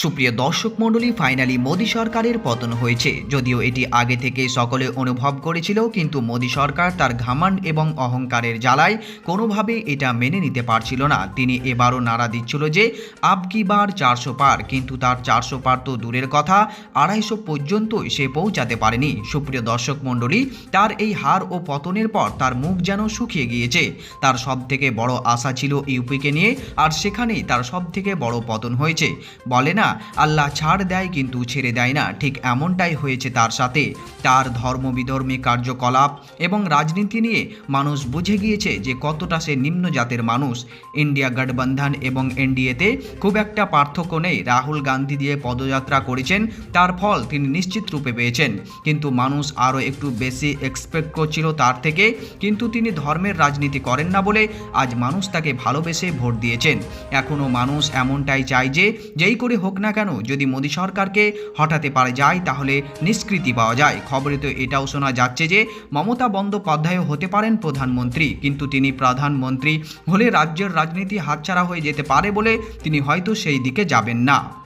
সুপ্রিয় দর্শক মণ্ডলী ফাইনালি মোদী সরকারের পতন হয়েছে। যদিও এটি আগে থেকে সকলে অনুভব করেছিল, কিন্তু মোদী সরকার তার ঘামান্ড এবং অহংকারের জ্বালায় কোনোভাবে এটা মেনে নিতে পারছিল না। তিনি এবারও নাড়া দিচ্ছিল যে আবকি বার চারশো পার, কিন্তু তার চারশো পার তো দূরের কথা, আড়াইশো পর্যন্তই সে পৌঁছাতে পারেনি। সুপ্রিয় দর্শক মণ্ডলী, তার এই হার ও পতনের পর তার মুখ যেন শুকিয়ে গিয়েছে। তার সব থেকে বড় আশা ছিল ইউপিকে নিয়ে, আর সেখানেই তার সব থেকে বড় পতন হয়েছে। বলে না আল্লাহ ছাড় দেয় কিন্তু ছেড়ে দেয় না। ঠিক এমনটাই হয়েছে তার সাথে। তার ধর্মবিধর্মী কার্যকলাপ এবং রাজনীতি নিয়ে মানুষ বুঝে গিয়েছে যে কতটা সে নিম্ন জাতের মানুষ। ইন্ডিয়া গঠবন্ধন এবং এনডিএতে খুব একটা পার্থক্য নেই। রাহুল গান্ধী দিয়ে পদযাত্রা করেছেন, তার ফল তিনি নিশ্চিত রূপে পেয়েছেন। কিন্তু মানুষ আরও একটু বেশি এক্সপেক্ট করছিল তার থেকে। কিন্তু তিনি ধর্মের রাজনীতি করেন না বলে আজ মানুষ তাকে ভালোবেসে ভোট দিয়েছেন। এখনও মানুষ এমনটাই চায় যে, যেই করে হোক না কেন, যদি মোদী সরকারকে হটাতে পারে যায়, তাহলে নিষ্কৃতি পাওয়া যায়। খবরে তো এটাও শোনা যাচ্ছে যে, মমতা বন্দ্যোপাধ্যায়ও হতে পারেন প্রধানমন্ত্রী, কিন্তু তিনি প্রধানমন্ত্রী হলে রাজ্যের রাজনীতি হাতছাড়া হয়ে যেতে পারে বলে তিনি হয়তো সেই দিকে যাবেন না।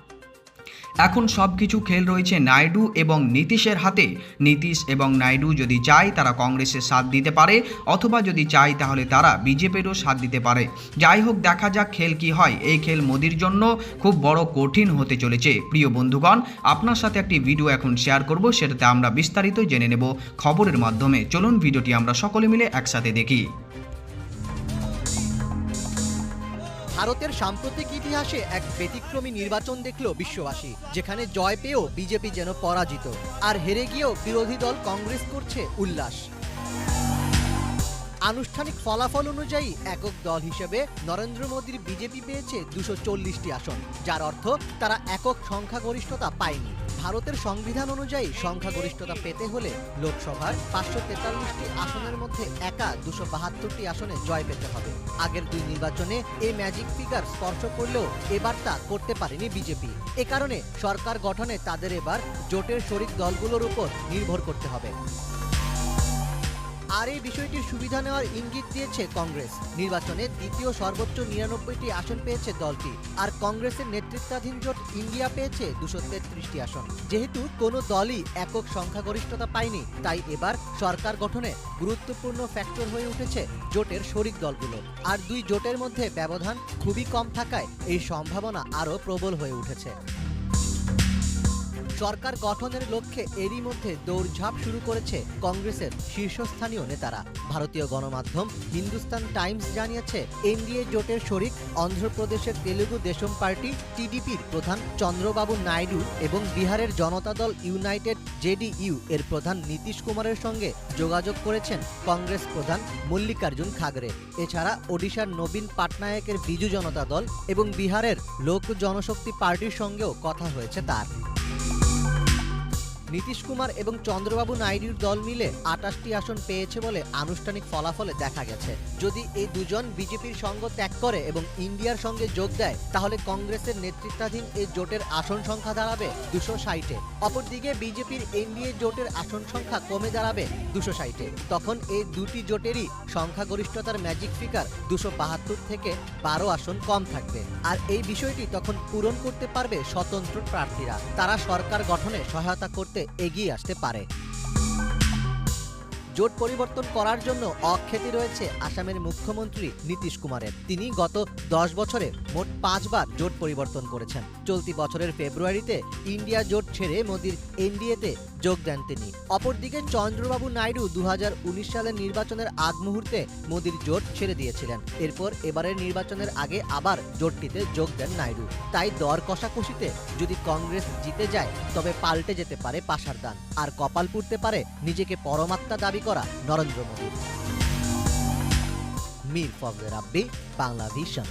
এখন সব কিছু খেল রয়েছে নাইডু এবং নীতিশের হাতে। নীতিশ এবং নাইডু যদি চায়, তারা কংগ্রেসের সাথ দিতে পারে, অথবা যদি চায়, তাহলে তারা বিজেপিরও সাথ দিতে পারে। যাই হোক, দেখা যাক খেল কি হয়। এই খেল মোদির জন্য খুব বড় কঠিন হতে চলেছে। প্রিয় বন্ধুগণ, আপনার সাথে একটি ভিডিও এখন শেয়ার করব, সেটাতে আমরা বিস্তারিত জেনে নেব খবরের মাধ্যমে। চলুন, ভিডিওটি আমরা সকলে মিলে একসাথে দেখি। ভারতের সাম্প্রতিক ইতিহাসে এক ব্যতিক্রমী নির্বাচন দেখল বিশ্ববাসী, যেখানে জয় পেয়েও বিজেপি যেন পরাজিত। আর হেরে গিয়েও বিরোধী দল কংগ্রেস করছে উল্লাস। আনুষ্ঠানিক ফলাফল অনুযায়ী একক দল হিসেবে নরেন্দ্র মোদীর বিজেপি পেয়েছে দুশো চল্লিশটি আসন, যার অর্থ তারা একক সংখ্যাগরিষ্ঠতা পায়নি। ভারতের সংবিধান অনুযায়ী সংখ্যাগরিষ্ঠতা পেতে হলে লোকসভার পাঁচশো তেতাল্লিশটি আসনের মধ্যে একা দুশো বাহাত্তরটি আসনে জয় পেতে হবে। আগের দুই নির্বাচনে এই ম্যাজিক ফিগার স্পর্শ করলেও এবার তা করতে পারেনি বিজেপি। এ কারণে সরকার গঠনে তাদের এবার জোটের শরিক দলগুলোর উপর নির্ভর করতে হবে। আর এই বিষয়টির সুবিধা নেওয়ার ইঙ্গিত দিয়েছে কংগ্রেস। নির্বাচনে দ্বিতীয় সর্বোচ্চ নিরানব্বইটি আসন পেয়েছে দলটি, আর কংগ্রেসের নেতৃত্বাধীন জোট ইন্ডিয়া পেয়েছে দুশো তেত্রিশটি আসন। যেহেতু কোনো দলই একক সংখ্যাগরিষ্ঠতা পায়নি, তাই এবার সরকার গঠনে গুরুত্বপূর্ণ ফ্যাক্টর হয়ে উঠেছে জোটের শরিক দলগুলো। আর দুই জোটের মধ্যে ব্যবধান খুবই কম থাকায় এই সম্ভাবনা আরও প্রবল হয়ে উঠেছে। সরকার গঠনের লক্ষ্যে এরই মধ্যে দৌড়ঝাঁপ শুরু করেছে কংগ্রেসের শীর্ষস্থানীয় নেতারা। ভারতীয় গণমাধ্যম হিন্দুস্তান টাইমস জানিয়েছে, এনডিএ জোটের শরিক অন্ধ্রপ্রদেশের তেলুগু দেশম পার্টি টিডিপির প্রধান চন্দ্রবাবু নাইডু এবং বিহারের জনতা দল ইউনাইটেড জেডিইউ এর প্রধান নীতিশ কুমারের সঙ্গে যোগাযোগ করেছেন কংগ্রেস প্রধান মল্লিকার্জুন খাগড়ে। এছাড়া ওডিশার নবীন পাটনায়কের বিজু জনতা দল এবং বিহারের লোক জনশক্তি পার্টির সঙ্গেও কথা হয়েছে তার। নীতিশ কুমার এবং চন্দ্রবাবু নাইডুর দল মিলে আটাশটি আসন পেয়েছে বলে আনুষ্ঠানিক ফলাফলে দেখা গেছে। যদি এই দুজন বিজেপির সঙ্গ ত্যাগ করে এবং ইন্ডিয়ার সঙ্গে যোগ দেয়, তাহলে কংগ্রেসের নেতৃত্বাধীন এই জোটের আসন সংখ্যা দাঁড়াবে দুশো ষাটে। অপরদিকে বিজেপির এনডিএ জোটের আসন সংখ্যা কমে দাঁড়াবে দুশো ষাটে। তখন এই দুটি জোটেরই সংখ্যাগরিষ্ঠতার ম্যাজিক ফিগার দুশো বাহাত্তর থেকে বারো আসন কম থাকবে। আর এই বিষয়টি তখন পূরণ করতে পারবে স্বতন্ত্র প্রার্থীরা। তারা সরকার গঠনে সহায়তা করতে এগিয়ে আসতে পারে। জোট পরিবর্তন করার জন্য অখ্যাতি রয়েছে আসামের মুখ্যমন্ত্রী নীতিশ কুমারের। তিনি গত দশ বছরে মোট পাঁচবার জোট পরিবর্তন করেছেন। চলতি বছরের ফেব্রুয়ারিতে ইন্ডিয়া জোট ছেড়ে মোদির এনডিএতে যোগ দেন তিনি। অপরদিকে চন্দ্রবাবু নাইডু দু হাজার উনিশ সালের নির্বাচনের আগ মুহূর্তে মোদির জোট ছেড়ে দিয়েছিলেন। এরপর এবারের নির্বাচনের আগে আবার জোটটিতে যোগ দেন নাইডু। তাই দর কষাকষিতে যদি কংগ্রেস জিতে যায়, তবে পাল্টে যেতে পারে পাশার দান। আর কপাল পুড়তে পারে নিজেকে পরমাত্মা দাবি করা নরেন্দ্র মোদী। মীর ফজলে রাব্বি বাংলা ভিশন